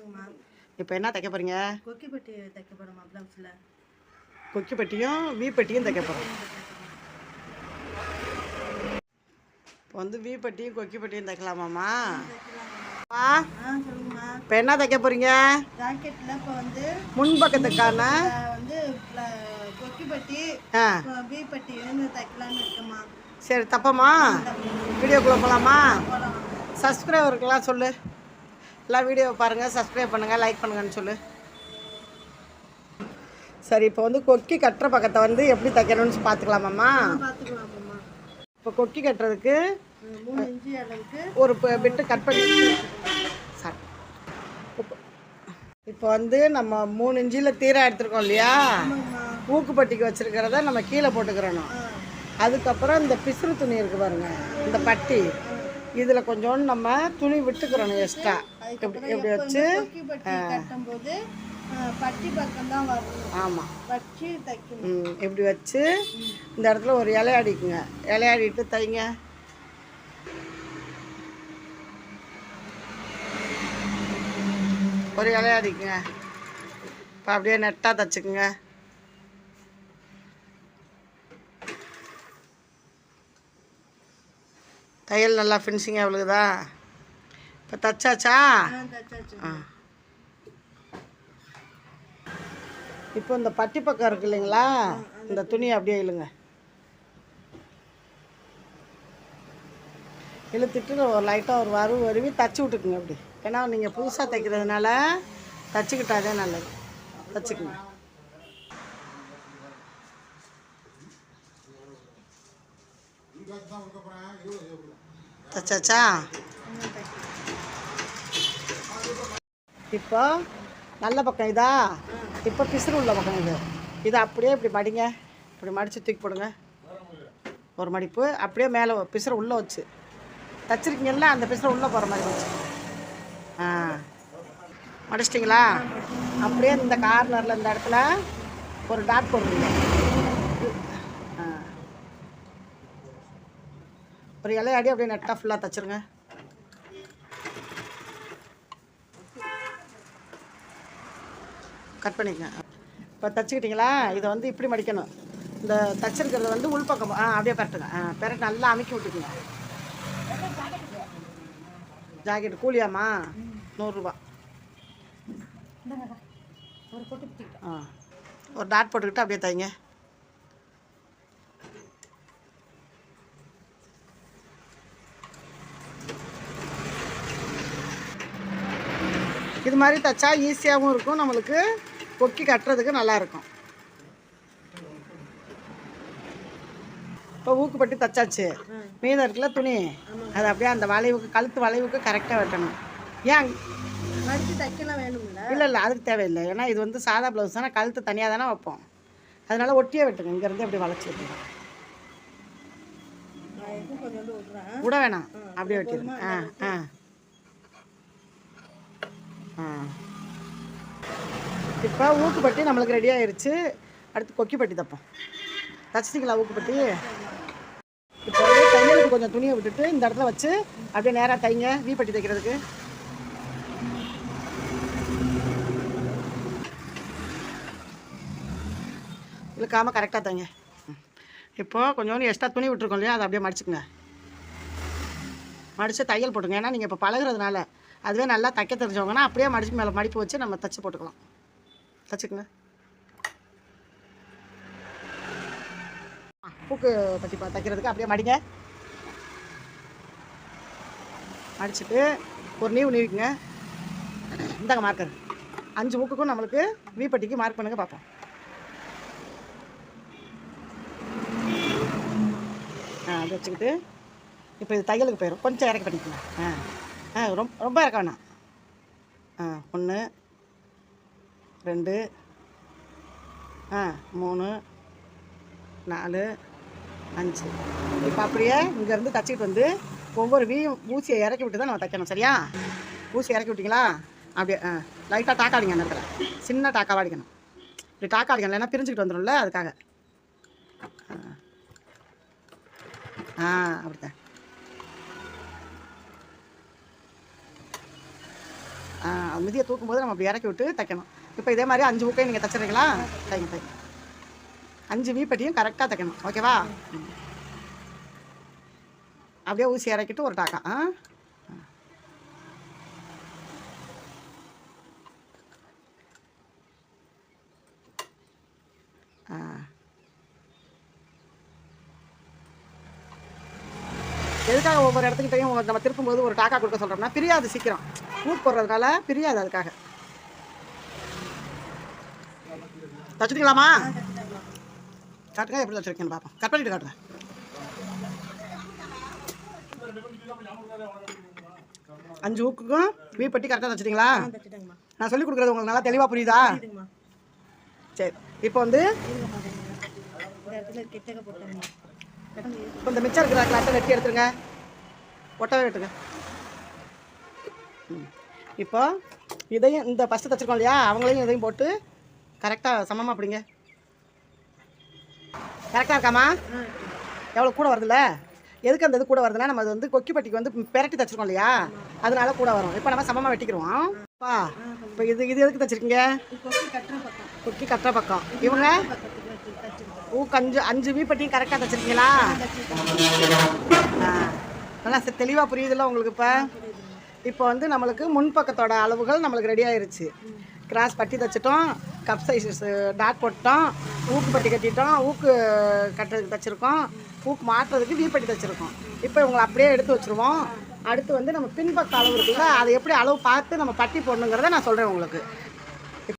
சொல்லுங்கம்மா இப்போ என்ன தைக்க போகிறீங்க கொக்கிப்பட்டி தைக்க போகிறோம்மா ப்ளவுஸில் கொக்கி பட்டியும் வீ பட்டியும் தைக்க போகிறோம் இப்போ வந்து வீ. பட்டியும் கொக்கி பட்டியும் தைக்கலாமாம்மா இப்போ என்ன தைக்க போகிறீங்க ஜாக்கெட்டில் இப்போ வந்து முன்பக்கத்துக்கான வந்து கொக்கிப்பட்டி ஆ. பீப்பட்டி வந்து தைக்கலான்னு இருக்கேம்மா சரி தப்பம்மா வீடியோக்குள்ளே போகலாமா போகலாம் சப்ஸ்கிரைபருக்கெல்லாம் சொல்லு. எல்லாம் வீடியோ பாருங்கள் சப்ஸ்கிரைப் பண்ணுங்கள் லைக் பண்ணுங்கன்னு சொல்லு. சரி இப்போ வந்து கொக்கி கட்டுற பக்கத்தை வந்து எப்படி தைக்கணும்னு பார்த்துக்கலாமாம்மா? இப்போ கொக்கி கட்டுறதுக்கு ஒரு பிட்டு கட் பண்ணி சாரி. இப்போ வந்து நம்ம மூணு இன்ச்சில் தீரா எடுத்துருக்கோம் இல்லையா? ஊக்குப்பட்டிக்கு வச்சுருக்கிறத நம்ம கீழே போட்டுக்கிறணும். அதுக்கப்புறம் இந்த பிசுறு துணி இருக்கு பாருங்க இந்த பட்டி. இதில் கொஞ்சோண்டு நம்ம துணி விட்டுக்கிறணும் எக்ஸ்ட்ரா இப்படி இப்படி வச்சு? கட்டும்போது பட்டி பக்கம் தான் வரணும். ஆமாம் வச்சு தைக்கணும். இப்படி வச்சு? இந்த இடத்துல ஒரு இலையாடிக்குங்க இலையாடிட்டு தைங்க. ஒரு இலையாடிக்குங்க இப்போ அப்படியே நெட்டாக தைச்சுக்குங்க. தையல் நல்லா ஃபினிஷிங்காக விழுகுதா? இப்போ தச்சாச்சா? ஆ இப்போ இந்த பட்டி பக்கம் இருக்கு இல்லைங்களா? இந்த துணியை அப்படியே இழுங்க. இழுத்துட்டு ஒரு லைட்டாக ஒரு வரு வருவி தச்சு விட்டுக்குங்க அப்படி. ஏன்னா நீங்கள் புதுசாக தைக்கிறதுனால தச்சுக்கிட்டாதே நல்லது. தச்சுக்குங்க. தச்சாச்சா? இப்போ நல்ல பக்கம் இதா? இப்போ பிசுறு உள்ள பக்கம் இது. இதை அப்படியே இப்படி மடிங்க. இப்படி மடித்து தூக்கி போடுங்க. ஒரு மடிப்பு. அப்படியே மேலே பிசுறு உள்ளே வச்சு. தச்சிருக்கீங்கல்ல அந்த பிசுறு உள்ளே போகிற மாதிரி வச்சு. ஆ. மடிச்சிட்டிங்களா? அப்படியே இந்த கார்னரில் இந்த இடத்துல ஒரு டாட் போடுறீங்க ஒரு இலையாடி அப்படியே நெட்டாக ஃபுல்லாக தச்சிருங்க. கட் பண்ணிக்கங்க. இப்போ தச்சுக்கிட்டிங்களா? இதை வந்து இப்படி மடிக்கணும். இந்த தச்சிருக்கிறத வந்து உள்பக்கம் ஆ அப்படியே பரட்டுங்க. ஆ பெரட்டு நல்லா அமுக்கி விட்டுக்குங்க. ஜாக்கெட் கூலியாம்மா? நூறுரூபா. ஒரு ஆ ஒரு டாட் போட்டுக்கிட்டு அப்படியே தைங்க. இது மாதிரி தைச்சா ஈஸியாகவும் இருக்கும் நம்மளுக்கு. கொக்கி கட்டுறதுக்கு நல்லா இருக்கும் இப்போ ஊக்குப்பட்டி தச்சாச்சு. மீதம் இருக்குல்ல துணி. அது அப்படியே அந்த வளைவுக்கு கழுத்து வளைவுக்கு கரெக்டாக வெட்டணும். ஏன்? இல்லை இல்லை அதுக்கு தேவையில்லை. ஏன்னா இது வந்து சாதா ப்ளவுஸ் தானே கழுத்து தனியாக தானே வைப்போம். அதனால ஒட்டியே வெட்டுங்க. இங்கேருந்து அப்படி வளைச்சி விட்டுங்க? விட வேணாம். அப்படியே வெட்டிடுங்க. ஆ ஆ. ஆ. இப்போ ஊக்குப்பட்டி நம்மளுக்கு ரெடி ஆயிடுச்சு அடுத்து கொக்கிப்பட்டி தைப்போம். தச்சிட்டிங்களா ஊக்குப்பட்டி? இப்போ வந்து தையலுக்கு கொஞ்சம் துணியை விட்டுட்டு இந்த இடத்துல வச்சு அப்படியே நேராக தைங்க வீப்பட்டி தைக்கிறதுக்கு. இழுக்காமல் கரெக்டாக தைங்க. இப்போது இப்போ கொஞ்சோண்டு எக்ஸ்ட்ரா துணி விட்டுருக்கோம் இல்லையா? அதை அப்படியே மடிச்சுக்குங்க. மடித்து தையல் போட்டுங்க. ஏன்னா நீங்கள் இப்போ பழகுறதுனால. அதுவே நல்லா தைக்க தெரிஞ்சவங்கன்னா அப்படியே மடிச்சு மேலே மடிப்பு வச்சு நம்ம தைச்சி போட்டுக்கலாம். தைச்சுக்குங்க ஆ, பூக்கு பற்றி பா தைக்கிறதுக்கு அப்படியே மடிங்க. மடிச்சுட்டு ஒரு நீவு நீவிக்குங்க. இந்தாங்க மார்க்கர் அஞ்சு மூக்குக்கும் நம்மளுக்கு வீப்பட்டிக்கு மார்க் பண்ணுங்க பார்ப்போம். ஆ அது வச்சுக்கிட்டு இப்போ இது தையலுக்கு போயிடும் கொஞ்சம் இறக்கி பண்ணிக்கலாம் ஆ ஆ ரொம்ப ரொம்ப இறக்க வேணாம். ஆ ஒன்று ரெண்டு. ஆ மூணு நாலு அஞ்சு. இப்போ அப்படியே இங்கேருந்து தச்சிட்டு வந்து ஒவ்வொரு வீயும் ஊசியை இறக்கி விட்டு தான் நம்ம தைக்கணும் சரியா? ஊசி இறக்கி விட்டிங்களா? அப்படியே ஆ லைட்டாக டாக்காடிங்க அந்த இடத்துல. சின்ன டாக்காவாக அடிக்கணும். இப்படி டாக்கா அடிக்கணும் இல்லைன்னா பிரிஞ்சுக்கிட்டு வந்துடும்ல அதுக்காக. ஆ அப்படித்தான். ஆ மிதியை தூக்கும்போது நம்ம அப்படி இறக்கி விட்டு தைக்கணும். இப்போ இதே மாதிரி அஞ்சு புக்கையும் நீங்கள் தைச்சிடுறீங்களா? தைங்க தைங்க அஞ்சு வீப்பட்டியும் கரெக்டாக தைக்கணும். ஓகேவா அப்படியே ஊசி இறக்கிட்டு ஒரு டாக்கா. ஆ? ஆ. எதுக்காக ஒவ்வொரு இடத்துக்கிட்டையும் நம்ம திருப்பும்போது ஒரு டாக்கா கொடுக்க சொல்கிறோம்னா பிரியாது சீக்கிரம். ஊட் போடுறதுனால பிரியாது அதுக்காக. தச்சுட்டீங்களாமா காட்டுங்க எப்படி தச்சுருக்கேன்னு பார்ப்போம். கட் பண்ணிட்டு காட்டுறேன். அஞ்சு ஊக்குக்கும் வீப்பட்டி கரெக்டாக தச்சுட்டீங்களா? நான் சொல்லி கொடுக்குறது உங்களுக்கு நல்லா தெளிவாக புரியுதா? சரி இப்போ வந்து இப்போ இந்த மிச்சம் இருக்கிற கிளாஸை வெட்டி எடுத்துருங்க. ஒட்டவே வெட்டுங்க. இப்போ இதையும் இந்த ஃபஸ்ட்டு தச்சிருக்கோம் இல்லையா? அவங்களையும் இதையும் போட்டு கரெக்டாக சமமாக பிடிங்க. கரெக்டாக இருக்காமா எவ்வளோ கூட வருதுல்ல? எதுக்கு அந்த இது கூட வருதுன்னா நம்ம அது வந்து கொக்கிப்பட்டிக்கு வந்து பெரட்டி தச்சிருக்கோம் இல்லையா? அதனால கூட வரும். இப்போ நம்ம சமமாக வெட்டிக்கிடுவோம் பா இப்போ இது இது எதுக்கு தச்சிருக்கீங்க? கொக்கி கட்டுற பக்கம். இவங்க? ஊ கஞ்சு ஊக்கு அஞ்சு அஞ்சு வீப்பட்டியும் கரெக்டாக தச்சிருக்கீங்களா? ஆ. நல்லா தெளிவாக புரியுதுல்ல உங்களுக்கு இப்போ? இப்போ வந்து நம்மளுக்கு முன்பக்கத்தோட அளவுகள் நம்மளுக்கு ரெடி ஆயிருச்சு. கிராஸ் பட்டி தச்சிட்டோம். கப் சைஸஸ் டாட் போட்டோம் ஊக்கு பட்டி கட்டிட்டோம் ஊக்கு கட்டுறதுக்கு தச்சிருக்கோம் ஊக்கு மாட்டுறதுக்கு வீப்பட்டி தச்சிருக்கோம். இப்போ இவங்களை அப்படியே எடுத்து வச்சுருவோம். அடுத்து வந்து நம்ம பின்பக்க அளவு இருக்குல்ல அதை எப்படி அளவு பார்த்து நம்ம பட்டி போடணுங்கிறத நான் சொல்கிறேன் உங்களுக்கு.